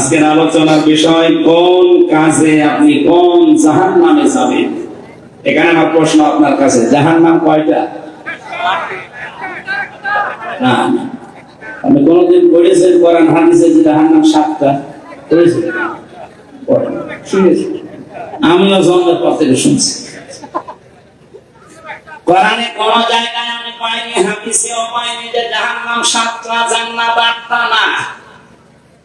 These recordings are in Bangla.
আজকের আলোচনার বিষয়, কোন কাজে আপনি কোন জাহান নামে যাবেন? এখানে আমার প্রশ্ন আপনার কাছে জাহান নাম কয়টা জান্নাত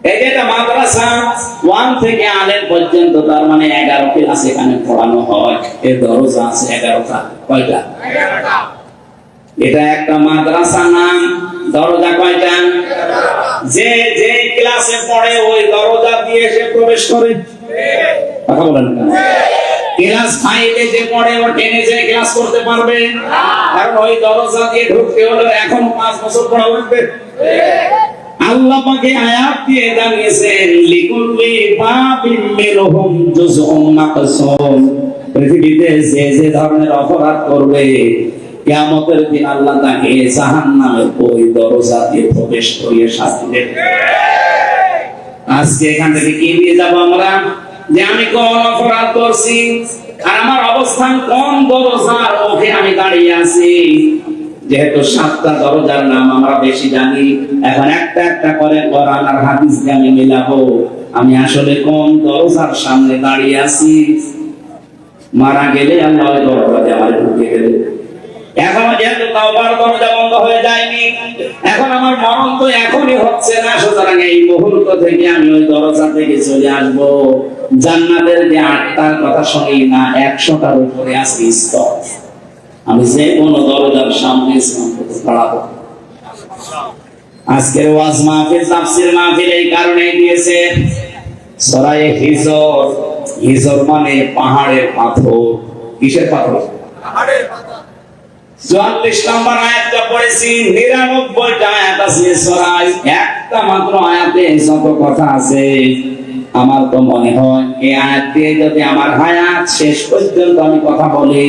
এই যে মাদ্রাসা ওয়ান থেকে আলের পর্যন্ত তার মানে এগারো ক্লাস এখানে পড়ানো হয়। এর দরজা আছে এগারোটা। কয়টা? এটা একটা মাদ্রাসা নাম দরজা কয়টা? যে যে ক্লাসে পড়ে ওই দরজা দিয়ে সে প্রবেশ করে। কথা বলেন ক্লাস ফাইভে যে পড়ে ও টেনে যে ক্লাস করতে পারবে। কারণ ওই দরজা দিয়ে ঢুকতে হলে এখন পাঁচ বছর পড়া লাগবে আয়াত দিয়ে জানিয়েছেন পৃথিবীতে যে যে ধরনের অপরাধ করবে দিন আল্লাহ তাকে ওই দরজা দিয়ে প্রবেশ করিয়ে শাস্তি আজকে এখান থেকে কি নিয়ে যাব আমরা? যে আমি কোন অপরাধ করছি, আর আমার অবস্থান কোন দরজার মুখে আমি দাঁড়িয়ে আছি? যেহেতু সাতটা দরজার নাম আমরা বেশি জানি, এখন একটা একটা করে কোরআন আর আমি মিলাবো। আমি আসলে কোন দরজার সামনে দাঁড়িয়ে আছি? মারা গেলে আল্লাহ দরজাতে আমার ঢুকে গেলে। এখন যেহেতু তাওবার দরজা বন্ধ হয়ে যায়নি, এখন আমার মরণ তো এখনই হচ্ছে না, সুতরাং এই মুহূর্ত থেকে আমি ওই দরজা থেকে চলে আসব। জান্নাতের যে আটটার কথা শুনি না, একশোটার উপরে আছে স্তর আমি যে কোনো দরজার সামনে দাঁড়াবো আজকের ওয়াজ মাহফিল তাফসির মাহফিল এই কারণে দিয়েছে। সরায়ে হিজর। হিজর মানে পাহাড়ের পাথর। কিসের পাথর? চুয়াল্লিশ নম্বর আয়াতটা পড়েছি নিরানব্বইটা আয়াত আছে সরাই একটা মাত্র আয়াতে এই যত কথা আছে আমার তো মনে হয় এই আয়াত দিয়ে যদি আমার হায়াত শেষ পর্যন্ত আমি কথা বলি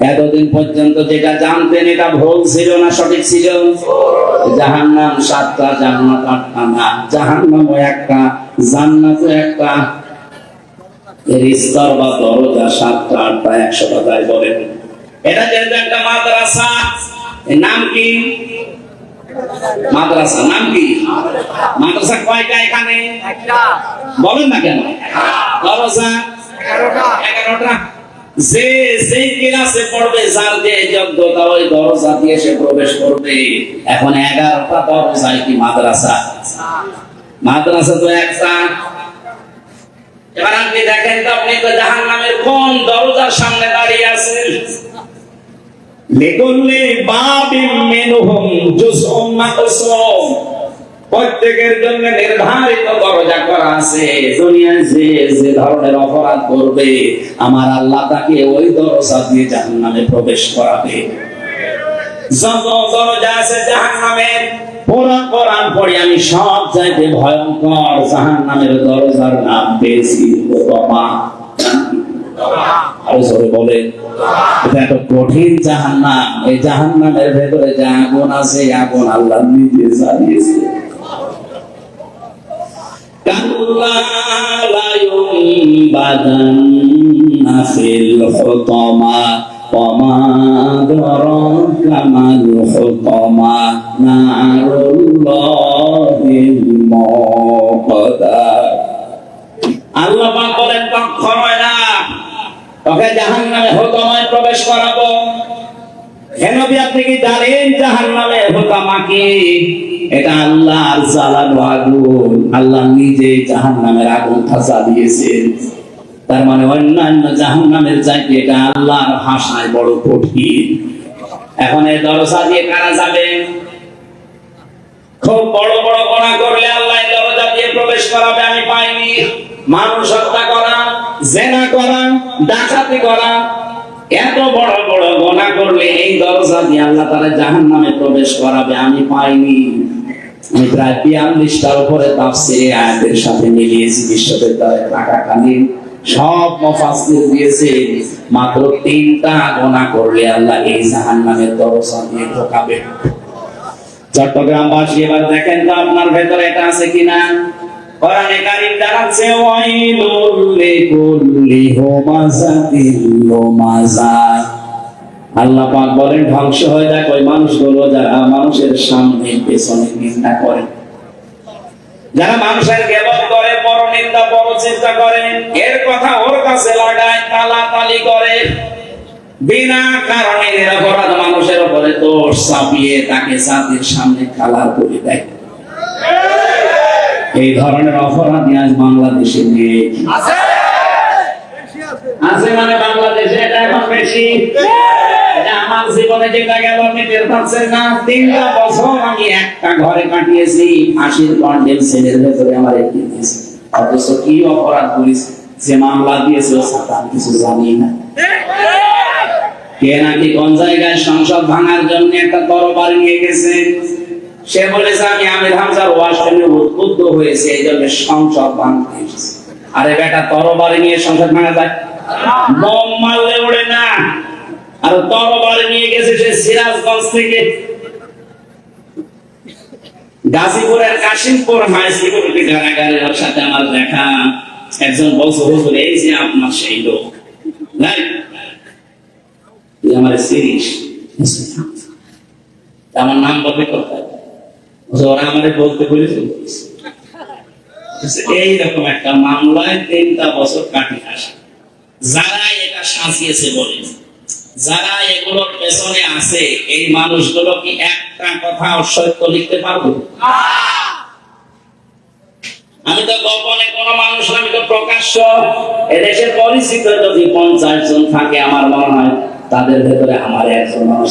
এতদিন পর্যন্ত যেটা জানতেন এটা ভুল ছিল না সঠিক ছিল? জাহান্নাম সাতটা জান্নাত আটটা না। জাহান্নাম একটা জান্নাত একটা। এর স্তর বা দরজা সাতটা আটটা একশোটা তাই বলেন। এটা যেহেতু একটা মাদ্রাসা নাম কি? মাদ্রাসা নাম কি? মাদ্রাসা কয়টা এখানে? বলেন না কেন? দরজা এগারোটা। যে যে ক্লাসে পড়বে, যার যে যোগ্যতা, ওই দরজা দিয়ে সে প্রবেশ করবে। এখন এগারোটা দরজায় কি মাদ্রাসা? মাদ্রাসা তো একটা এবার আপনি দেখেন তো, আপনি তো জাহান নামের কোন দরজার সামনে দাঁড়িয়ে আছেন? লিকুল্লি বাবিম মিনহুম জুজউম মাকসুম। প্রত্যেকের জন্য নির্ধারিত দরজা করা আছে। দুনিয়ায় যে যে ধরনের অপরাধ করবে, আমার আল্লাহ তাকে ওই দরজা দিয়ে জাহান্নামে প্রবেশ করাবে। যত দরজা আছে জাহান্নামের, পুরো কোরআন পড়ি আমি সব চাইতে ভয়ঙ্কর জাহান্নামের দরজার নাম পেয়েছি। আরও এটা একটা কঠিন জাহান্নাম। এই জাহান্নামের ভেতরে যে আগুন আছে আগুন আল্লাহ নিজে জ্বালিয়েছে। كلا لينبذن في الحطمة وما أدراك ما الحطمة نار الله الموقدة আল্লাহ পাক বলেন কখনোই না তোকে জাহান্নামে হতমায় প্রবেশ করাবো তার মানে অন্যান্য জাহান্নামের চাইতে এটা আল্লাহর ভাষায় বড় কঠিন। এখন এই দরজা দিয়ে কারা যাবে? খুব বড় বড় গোনা করলে আল্লাহ দরজা দিয়ে প্রবেশ করাবে, আমি পাইনি। মানুষ হত্যা করা, জেনা করা, ডাকাতি করা এত বড় বড় গোনা করলে এই দরজা দিয়ে আল্লাহ তারা জাহান নামে প্রবেশ করাবে, আমি পাইনি। আমি প্রায় বিয়াল্লিশটার উপরে আয়াতের সাথে সব দিয়েছে, মাত্র তিনটা গোনা করলে আল্লাহ এই জাহান নামের দরজা দিয়ে ঢোকাবে। চট্টগ্রামবাসী, এবার দেখেন তো আপনার ভেতরে এটা আছে কিনা? আল্লাহ পাক বলেন, ধ্বংস হয়ে ওই মানুষগুলো যারা মানুষের সামনে পেছনে নিন্দা করে। যারা মানুষের গেবত করে করে, এর কথা ওর কাছে লাগায়, তালাতালি করে। বিনা কারণে নিরপরাধ মানুষের উপরে দোষ চাপিয়ে তাকে জাতির সামনে কালার করে দেয়। এই ধরনের অপরাধী আজ বাংলাদেশে নেই। আছে! মানে বাংলাদেশে এটা এখন বেশি। আমার জীবনে যেটা গেল আমি টের পাচ্ছেন না। তিনটা বছর আমি একটা ঘরে কাটিয়েছি ফাঁসির কন্ডেম সেলের ভেতরে আমার একটি দিয়েছি অথচ কি অপরাধ যে মামলা দিয়েছে ও সাথে কিছু জানি না। কে নাকি কোন জায়গায় সংসদ ভাঙার জন্য একটা তরবারি নিয়ে গেছে? সে বলেছে আমি আমির হামজার শুনে উদ্বুদ্ধ হয়েছে এই জন্য সংসদ ভাঙতে এসেছি। আরে বেটা তরবারি নিয়ে সংসদ ভাঙা যায়? বম মারলে ওড়ে না। আর তরবারি নিয়ে গেছে সে সিরাজগঞ্জ থেকে। গাজীপুরের কাশিমপুর হাই সিকিউরিটি ওর সাথে আমার দেখা। একজন বলছে হুজুর এই যে আপনার সেই লোক। আমার সিরিজ আমার নাম বলতে বলছে, এইরকম একটা মামলায় তিনটা বছর যারা এটা সাজিয়েছে বলে, যারা এগুলোর পেছনে আছে, এই মানুষগুলো কি একটা কথা অসত্য লিখতে পারব? আমি তো গোপনে কোন মানুষ আমি তো প্রকাশ্য। এদেশের পরিচিত যদি পঞ্চাশ জন থাকে, আমার মনে হয় তাদের ভেতরে আমার একজন মানুষ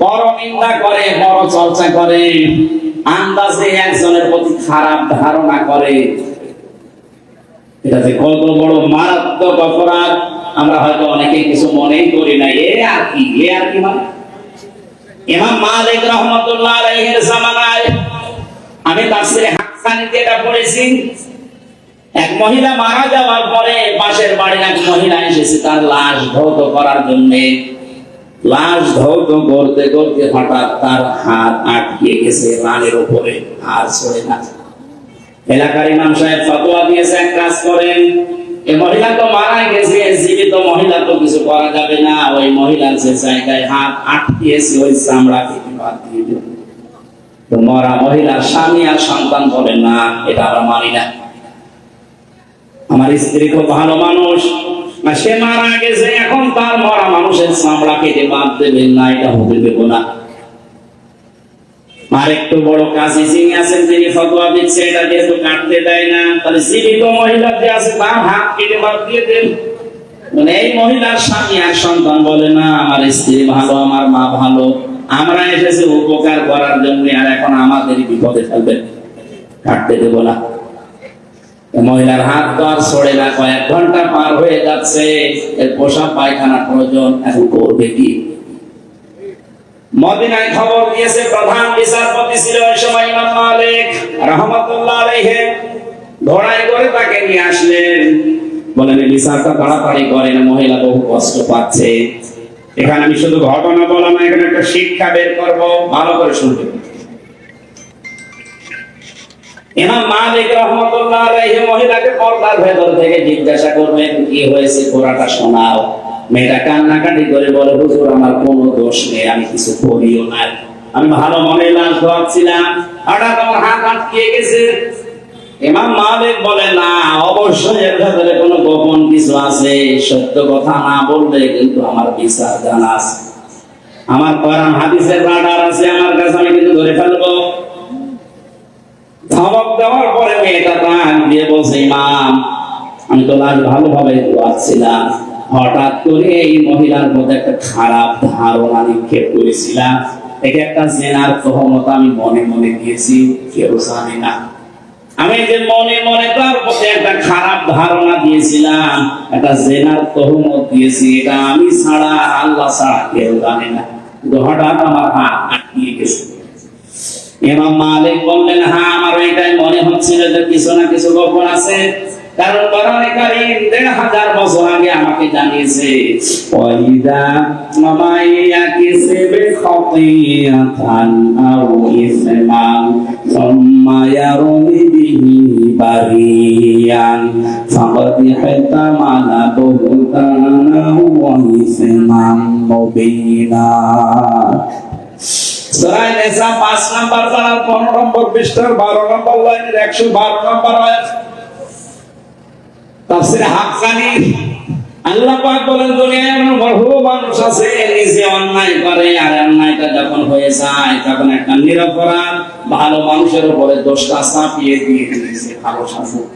পরনিন্দা করে বড় চর্চা করে, আন্দাজে একজনের প্রতি খারাপ ধারণা করে। এটা যে কত বড় মারাত্মক অপরাধ, আমরা হয়তো অনেকে কিছু মনেই করি না। এ আর কি? এ আর কি মানে? ইমাম মালিক আলাইহির জামানায় আমি তাফসীরে হাক্কানিতে এটা পড়েছি। এক মহিলা মারা যাওয়ার পরে পাশের বাড়ির এক মহিলা এসেছে, তার লাশ ধৌত করার জন্য। লাশ ধৌত করতে করতে হঠাৎ তার হাত আটকে গেছে রানের উপরে, আর সরে না। এলাকার ইমাম সাহেব ফতোয়া দিয়েছে, এক কাজ করেন। চামড়া মরা স্বামী আর সন্তান না, এটা আমরা স্ত্রী খুব ভালো মানুষ সে মারা গেছে, এখন তার মরা মানুষের চামড়া কেটে বাদ দেবেন না, এটা হতে দেবো না। আর একটু বড় কাজী যিনি আছেন, যিনি ফতোয়া দিচ্ছে এটা যেহেতু কাটতে দেয় না, তাহলে জীবিত মহিলা যে আছে, তার হাত কেটে বাদ দিয়ে দেন। মানে এই মহিলার স্বামী আর সন্তান বলে, না, আমার স্ত্রী ভালো, আমার মা ভালো, আমরা এসেছি উপকার করার জন্য, আর এখন আমাদের বিপদে ফেলবেন কাটতে দেব না। মহিলার হাত আর ছড়ে না, কয়েক ঘণ্টা পার হয়ে যাচ্ছে। এর পোশাক পায়খানা প্রয়োজন এখন করবে কি? মদিনায় খবর দিয়েছে, প্রধান বিচারপতি ছিল ওই সময় ইমাম মালিক, রহমতুল্লাহ ঘোড়ায় করে তাকে নিয়ে আসলেন। বলেন বিচারটা তাড়াতাড়ি করেন, মহিলা বহু কষ্ট পাচ্ছে। এখানে আমি শুধু ঘটনা বললাম না, এখানে একটা শিক্ষা বের করব, ভালো করে শুনবেন ইমাম মালিক রহমতুল্লাহ আলাইহি মহিলাকে পর্দার ভেতর থেকে জিজ্ঞাসা করবেন কি হয়েছে পুরাটা শোনাও? মেয়েটা কান্নাকাটি করে বলে, হুজুর, আমার কোনো দোষ নেই, আমি কিছু করিও না। আমি ভালো মনে লাশ ধোয়াচ্ছিলাম। হঠাৎ আমার হাত গেছে। ইমাম মালিক বলে, না, অবশ্যই এর ভেতরে কোনো গোপন কিছু আছে। সত্য কথা না বললে কিন্তু আমার বিচার জানা আছে আমার কোরআন, হাদিসের রাডার আছে, আমার কাছে আমি কিন্তু ধরে ফেলব। ধমক দেওয়ার পরে মেয়েটা দিয়ে বলছে আমি তো ভালোভাবে ধোয়াচ্ছিলাম। হঠাৎ করে এই মহিলার মধ্যে একটা খারাপ ধারণা নিক্ষেপ করেছিলাম। একে একটা জেনার আমি মনে মনে দিয়েছি, কেউ জানে না। আমি যে মনে মনে তার প্রতি একটা খারাপ ধারণা দিয়েছিলাম, একটা জেনার তহমত দিয়েছি, এটা আমি ছাড়া, আল্লাহ ছাড়া কেউ জানে না। হঠাৎ আমার হাত আটকিয়ে গেছে। ইমাম মালিক বললেন হ্যাঁ আমার এটাই মনে হচ্ছিল যে কিছু না কিছু গোপন আছে। কারণ বছর আগে আমাকে জানিয়েছে, ওয়াইদা আও ইসমান, সুম্মা বিহি বারিয়ান ওয়া ইসমান মুবিনা। সূরা নিসা 5 নাম্বার পারা 15 নম্বর পৃষ্ঠার 12 নম্বর লাইনের 112 নম্বর আয়াত। হাক্কানি। আল্লাহ পাক বলেন, দুনিয়ায় এমন বহু মানুষ আছে নিজে অন্যায় করে আর অন্যায়টা যখন যায়, তখন একটা নিরপরাধ ভালো মানুষের উপরে দোষটা চাপিয়ে দিয়ে দিয়েছে ভালো শাসক।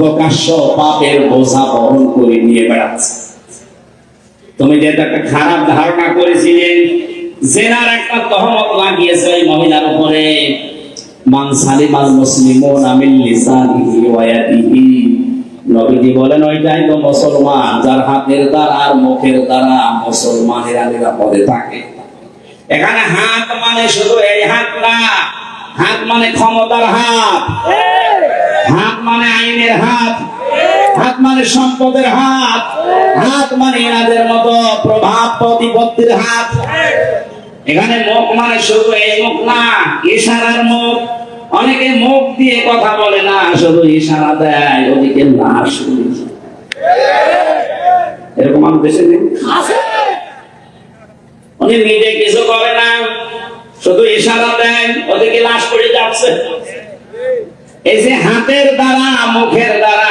প্রকাশ্য পাপের বোঝা বহন করে নিয়ে বেড়াচ্ছে। তুমি যেটা একটা খারাপ ধারণা করেছিলে, জেনার একটা তহমত লাগিয়েছে ওই মহিলার উপরে। মান মুসলিমুন যার হাতের দ্বারা আর মুখের দ্বারা থাকে। এখানে হাত মানে শুধু এই হাত না, হাত মানে ক্ষমতার হাত। হাত মানে আইনের হাত। হাত মানে সম্পদের হাত হাত মানে এনাদের মতো প্রভাব প্রতিপত্তির হাত। এখানে মুখ মানে শুধু এই মুখ না ইশারার মুখ। অনেকে মুখ দিয়ে কথা বলে না শুধু ইশারা দেয় ওদিকে না শুনেছি এরকম আমার দেশে নেই? উনি নিজে কিছু করে না শুধু ইশারা দেন ওদিকে লাশ পড়ে যাচ্ছে। এই যে হাতের দ্বারা মুখের দ্বারা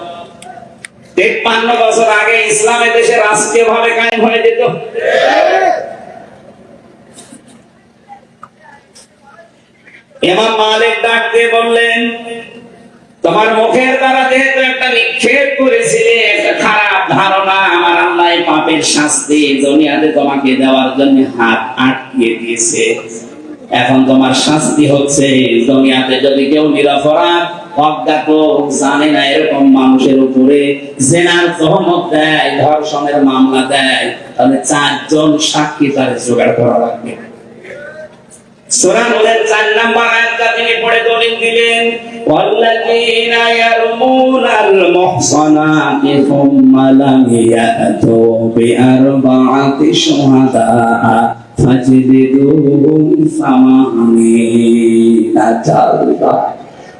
তেপ্পান্ন বছর আগে দেশে রাষ্ট্রীয় ভাবে হয়ে যেত। মালিক বললেন, তোমার মুখের দ্বারা যেহেতু একটা নিক্ষেপ করেছিলে, একটা খারাপ ধারণা আমার আল্লাহ পাপের শাস্তি দুনিয়াতে তোমাকে দেওয়ার জন্য হাত আটকিয়ে দিয়েছে। এখন তোমার শাস্তি হচ্ছে দুনিয়াতে যদি কেউ নিরপরাধ অজ্ঞাত জানে না এরকম মানুষের উপরে। জেনার তহমত দেয়, ধর্ষণের মামলা দেয়। তাহলে চারজন সাক্ষী তার জোগাড় করা লাগবে। সূরা নূরের 4 নাম্বার আয়াতটা তিনি পড়ে দলিল দিলেন, ওয়াল্লাযীনা ইয়ারমুনাল মুহসানাতি সুম্মা লাম ইয়াতু বিআরবা'াতি শুহাদা ফাজলিদুহুম সামানিনা জালদা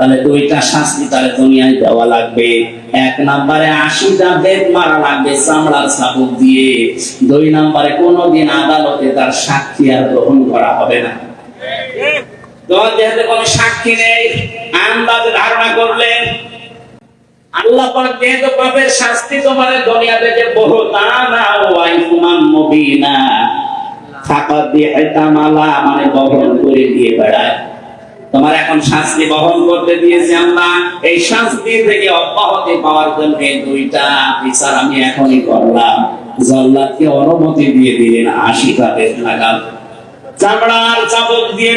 তাহলে দুইটা শাস্তি তার দুনিয়ায় দেওয়া লাগবে। এক নম্বরে আশিটা বেদ মারা লাগবে চামড়ার চাবুক দিয়ে। দুই নম্বরে কোনোদিন আদালতে তার সাক্ষী আর গ্রহণ করা হবে না। মানে বহন করে দিয়ে বেড়ায়। তোমার এখন শাস্তি বহন করতে দিয়েছি আল্লাহ। এই শাস্তি থেকে অব্যাহতি পাওয়ার জন্য দুইটা বিচার আমি এখনই করলাম। জল্লাদকে অনুমতি দিয়ে দিলেন আশিটা বেদ লাগাল। চামড়ার চাবুক দিয়ে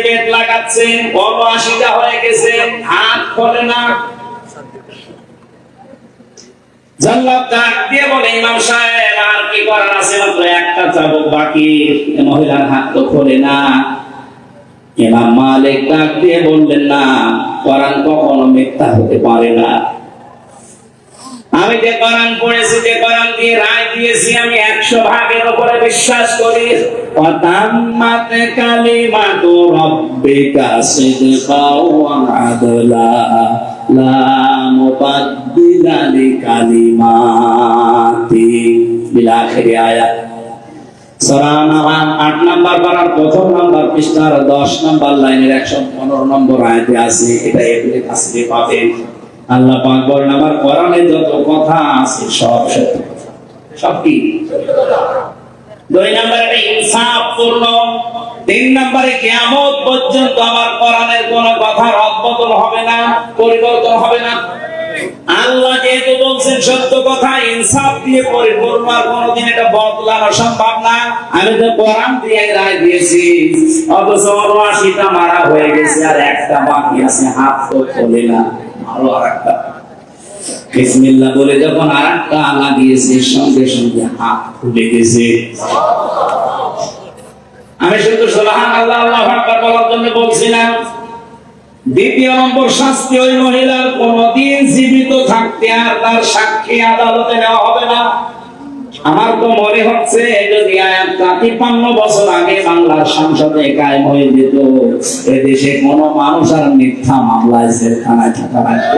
আশিটা হয়ে গেছে, হাত খোলে না। দিয়ে বলে সাহেব, আর কি একটা চাবুক বাকি। মহিলার হাত তো খোলে না। ইমাম মালিক ডাক দিয়ে বললেন, না, কোরআন কখনো মিথ্যা হতে পারে না। আমি যে কোরআন পড়েছি, যে কোরআন দিয়ে রায় দিয়েছি, আমি একশো ভাগের উপরে বিশ্বাস করি। অতাম্মাত সূরা নাম 8 নাম্বার পারার প্রথম নাম্বার পৃষ্ঠার 10 নাম্বার লাইনের 115 নম্বর আয়াতে আছে, এটা এগুলি কাছে পাবেন। আল্লাহ পাক বলেন, আমার কোরআনে যত কথা আছে সব সত্য সব কি? দুই নম্বরে তিন নম্বরে কিয়ামত পর্যন্ত আমার কোরআনের কোন কথা হবে না, পরিবর্তন হবে না। আল্লাহ যেহেতু বলছেন সত্য কথা, ইনসাফ দিয়ে পরিপূর্ণ আর কোনোদিন এটা বদলানো সম্ভব না। আমি তো কোরআন দিয়ে রায় দিয়েছি, অথচ অনআশিটা মারা হয়ে গেছে আর একটা বাকি আছে, হাত তো খোলে না আরও আর একটা। বিসমিল্লাহ বলে যখন আর একটা লাগিয়েছে সঙ্গে সঙ্গে হাত খুলে গেছে। আমি শুধু সোলাহান আল্লাহ আল্লাহ বলার জন্য বলছিলাম দ্বিতীয় নম্বর, শাস্তি ওই মহিলার কোনদিন জীবিত থাকতে আর তার সাক্ষী আদালতে নেওয়া হবে না আমার তো মনে হচ্ছে, যদি আয়াতটা তিপ্পান্ন বছর আগে বাংলার সংসদে কায়েম হয়ে যেত এদেশে কোনো মানুষ আর মিথ্যা মামলায় জেলখানায় থাকা লাগবে।